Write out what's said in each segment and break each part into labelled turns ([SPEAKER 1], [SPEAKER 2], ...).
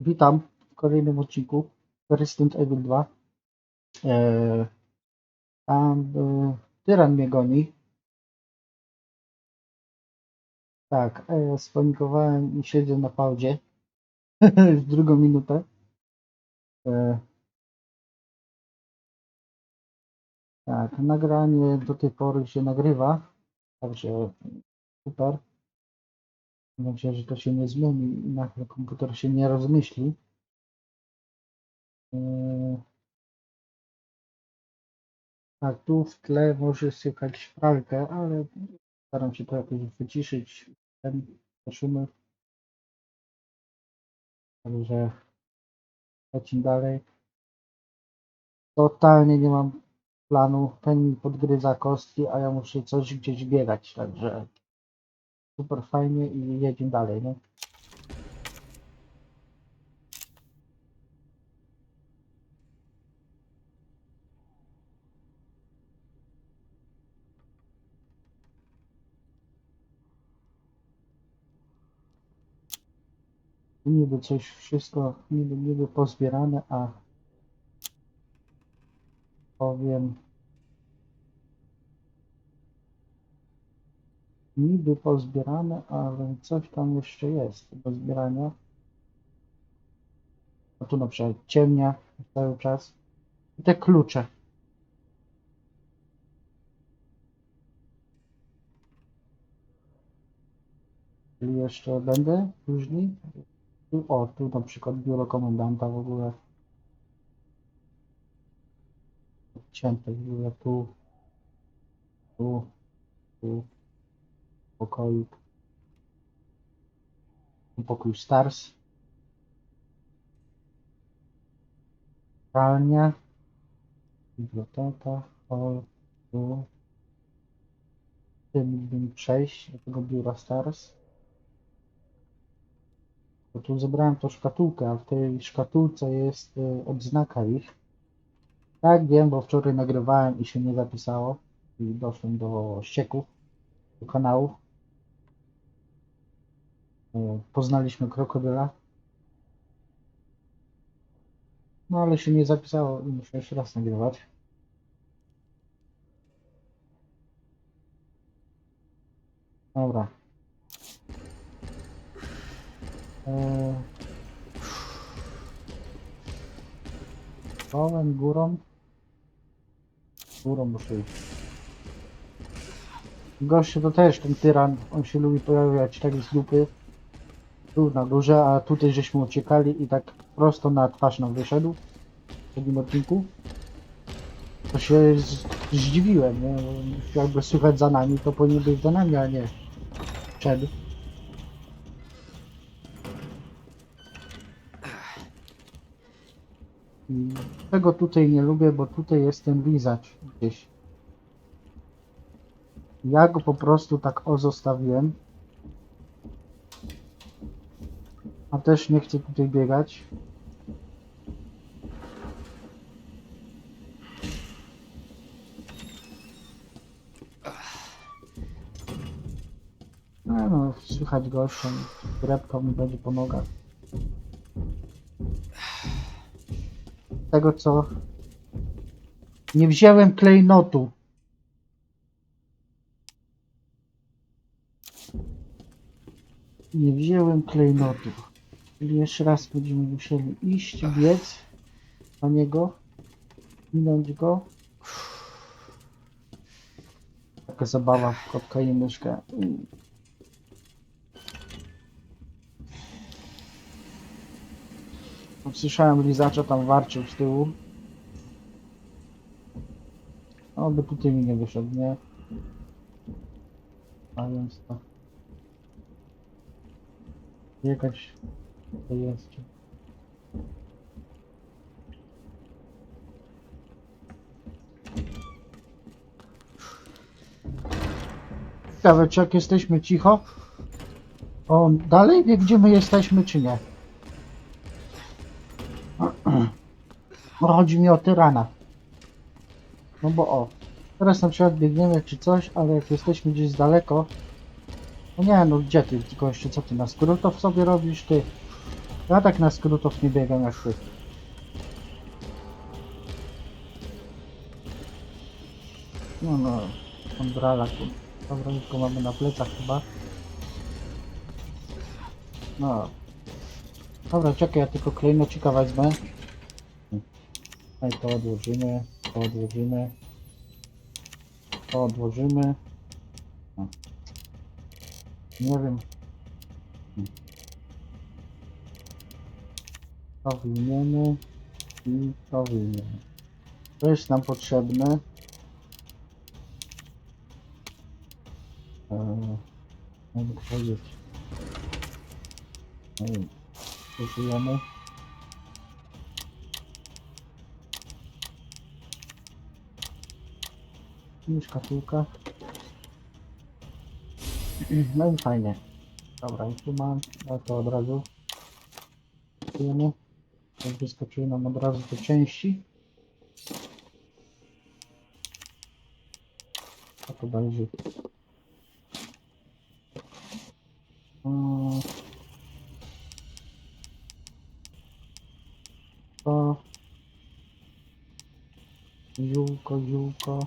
[SPEAKER 1] Witam w kolejnym odcinku Resident Evil 2. Eee, tam e, tyran mnie goni. Tak, ja spanikowałem i siedzę na pauzie. Już drugą minutę. Eee, tak, nagranie do tej pory się nagrywa. Także super. Mam nadzieję, że to się nie zmieni i nagle komputer się nie rozmyśli. Eee, Tak, tu w tle może słychać pralkę, ale staram się to jakoś wyciszyć. Ten te szumy. Także lecimy dalej. Totalnie nie mam planu. Ten mi podgryza kostki, a ja muszę coś gdzieś biegać. Także super fajnie i jedziemy dalej. No. Niby coś wszystko niby, niby pozbierane, a powiem niby pozbierane, ale coś tam jeszcze jest do zbierania. A tu na przykład ciemnia cały czas. I te klucze. Czyli jeszcze będę później. O, tu na przykład biuro komendanta w ogóle. W ogóle tu. Tu. Tu. Pokoik. Tu Pokój Stars. Pralnia. Biblioteka. Hall. Tu. Mógłbym przejść do tego biura Stars. Bo tu zebrałem to szkatułkę, a w tej szkatułce jest y, odznaka ich. Tak wiem, bo wczoraj nagrywałem i się nie zapisało. I doszłem do ścieków, do kanałów. Y, Poznaliśmy krokodyla. No ale się nie zapisało i muszę jeszcze raz nagrywać. Dobra. Eee, górą. Górą muszę iść. Gościu to też ten tyran, on się lubi pojawiać tak z dupy. Tu na górze, a tutaj żeśmy uciekali i tak prosto na twarz nam wyszedł. W drugim odcinku. To się zdziwiłem, nie? Jakby słychać za nami, to powinien być za nami, a nie przed. I Tego tutaj nie lubię, bo tutaj jest ten lizacz gdzieś. Ja go po prostu tak o zostawiłem. A też nie chcę tutaj biegać. No, no, słychać gościa, drepką mi będzie po nogach. tego co nie wziąłem klejnotu. Nie wziąłem klejnotu. Czyli jeszcze raz będziemy musieli iść, biec na niego, minąć go. Taka zabawa w kotka i myszkę. Słyszałem lizacza tam warczył z tyłu. Oby tutaj mi nie wyszedł, nie? A więc to. Biegać to jest. Ciekawe, czy jak jesteśmy cicho, on dalej wie, gdzie my jesteśmy, czy nie? Chodzi mi o tyrana. No bo o, teraz na przykład biegniemy czy coś, ale jak jesteśmy gdzieś z daleko, no nie no gdzie ty, tylko jeszcze co ty na skrótów sobie robisz, ty? Ja tak na skrótów nie biegam jak ty. No no, kondrala tu. Dobra, go mamy na plecach chyba. No. Dobra, czekaj, ja tylko klejnocika wezmę. No i to odłożymy, to odłożymy. To odłożymy. No. Nie wiem. To wyjmiemy i to wyjmiemy. To jest nam potrzebne. Eee, jakby powiedzieć. Wiem. Użyjemy. I. No i fajnie. Dobra, i tu mam, ja to od razu Wyskakujemy. Wyskoczyły nam od razu te części. A to będzie. To. Ziółko, ziółko.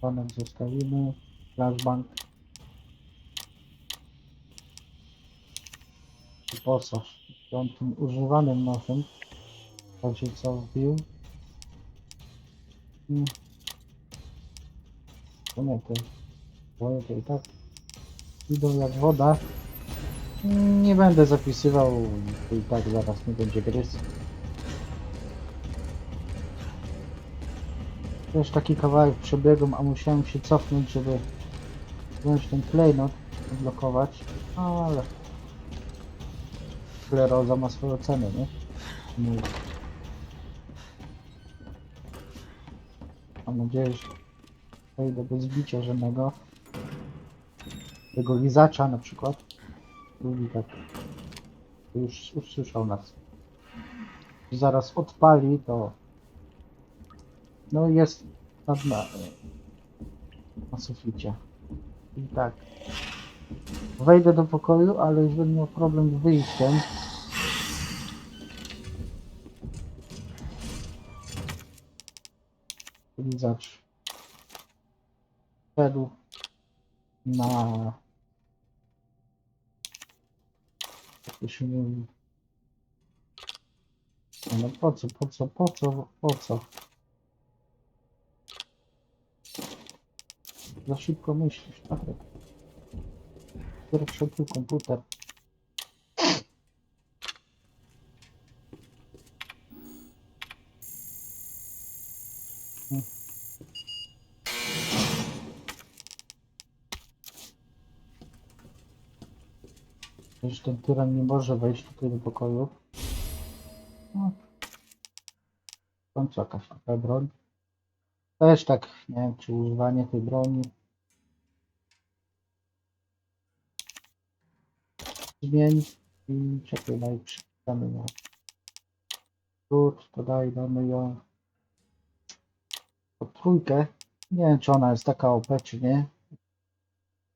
[SPEAKER 1] Panek zostawimy. Flashbang. I posaż. On tym używanym nożem. Patrzcie co wbił. Mm. To nie, to i tak idą jak woda. Nie będę zapisywał, i tak zaraz nie będzie gryz. Też taki kawałek przebiegłem, a musiałem się cofnąć, żeby wziąć ten klejnot, odblokować. No, ale skleroza ma swoją cenę, nie? nie. Mam nadzieję, że wejdę bez bicia żadnego. Tego lizacza na przykład. Lubi tak. Już usłyszał nas. Zaraz odpali, to no jest na, na suficie. I tak. Wejdę do pokoju, ale już będę miał problem z wyjściem. Lizacz. Wszedł na... Jak to się mówi? No po co, po co, po co, po co? Za szybko myślisz, tak? Komputer. Hmm. Przecież ten tyran nie może wejść tutaj do pokoju. No. W końcu jakaś taka broń. Też tak, nie wiem, czy używanie tej broni zmień i czekaj, przeczytamy ją. Tród, to damy ją pod trójkę. Nie wiem, czy ona jest taka OP, czy nie.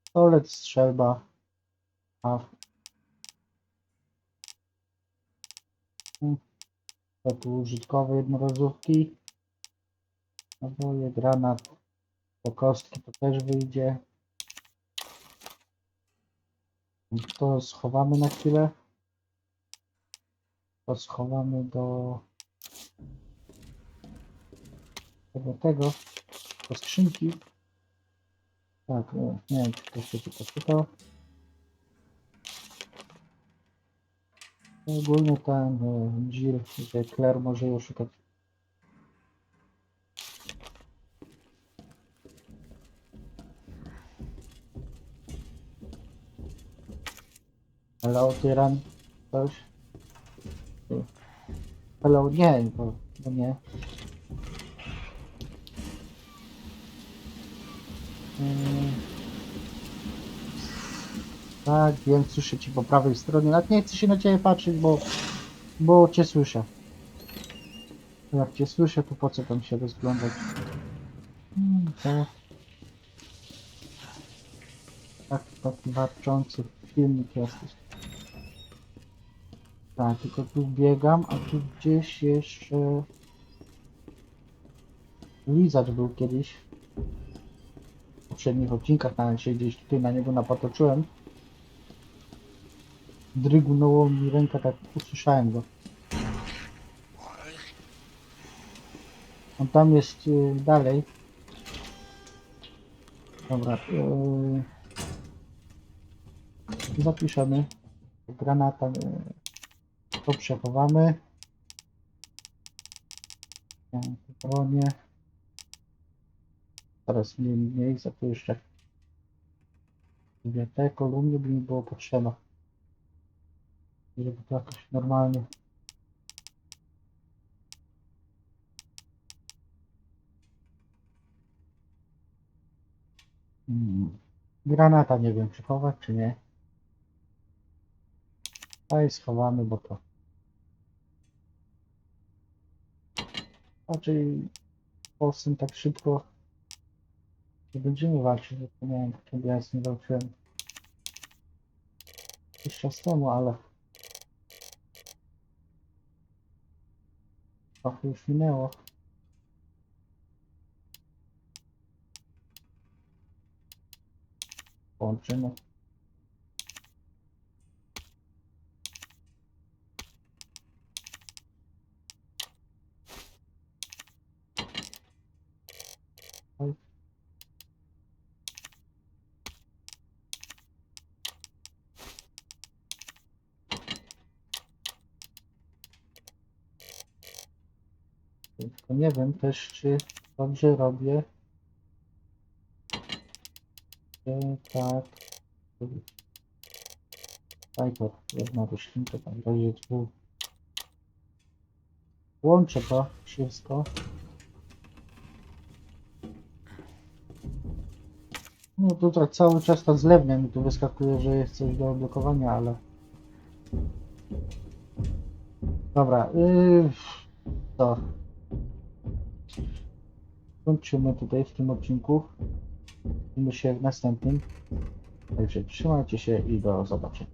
[SPEAKER 1] Pistolet, strzelba. A. To tu użytkowe jednorazówki. Naboje, granat. Do kostki to też wyjdzie. To schowamy na chwilę. To schowamy do tego, tego, do skrzynki. Tak, nie, wiem, czy to się tylko czytał. Ogólnie ten Jill, że Claire może ją szukać. Hello, tyran. Coś? Hello, nie, bo, nie. Mm. Tak, wiem, słyszę cię po prawej stronie. Nawet nie chcę się na ciebie patrzeć, bo, bo cię słyszę. Jak cię słyszę, to po co tam się rozglądać? Hmm, to... Tak, taki warczący filmik jesteś. Tak, tylko tu biegam, a tu gdzieś jeszcze... Lizard był kiedyś. W poprzednich odcinkach nawet się gdzieś tutaj na niego napatoczyłem. Drygunęło mi rękę, tak usłyszałem go. On tam jest y, dalej. Dobra. Y, zapiszemy. Granata. Y, to przechowamy. Tu Bronię. Teraz mniej miejsca, tu jeszcze te kolumny by mi było potrzeba. Żeby to jakoś normalnie. Hmm. Granata nie wiem, czy chować, czy nie. Daj schowamy, bo to raczej Polsce tak szybko nie będziemy walczyć, bo to miałem kiedy ja z nim walczyłem jakiś czas temu, ale trochę już minęło. Połączymy. Tylko nie wiem też, czy dobrze robię. Czy tak. Fajko, jedna roślinka tam razie dwóch. Łączę to wszystko. No to tak cały czas ta zlewnia mi tu wyskakuje, że jest coś do odblokowania, ale... Dobra, yy... to. Kończymy tutaj w tym odcinku. Widzimy się w następnym. Także trzymajcie się i do zobaczenia.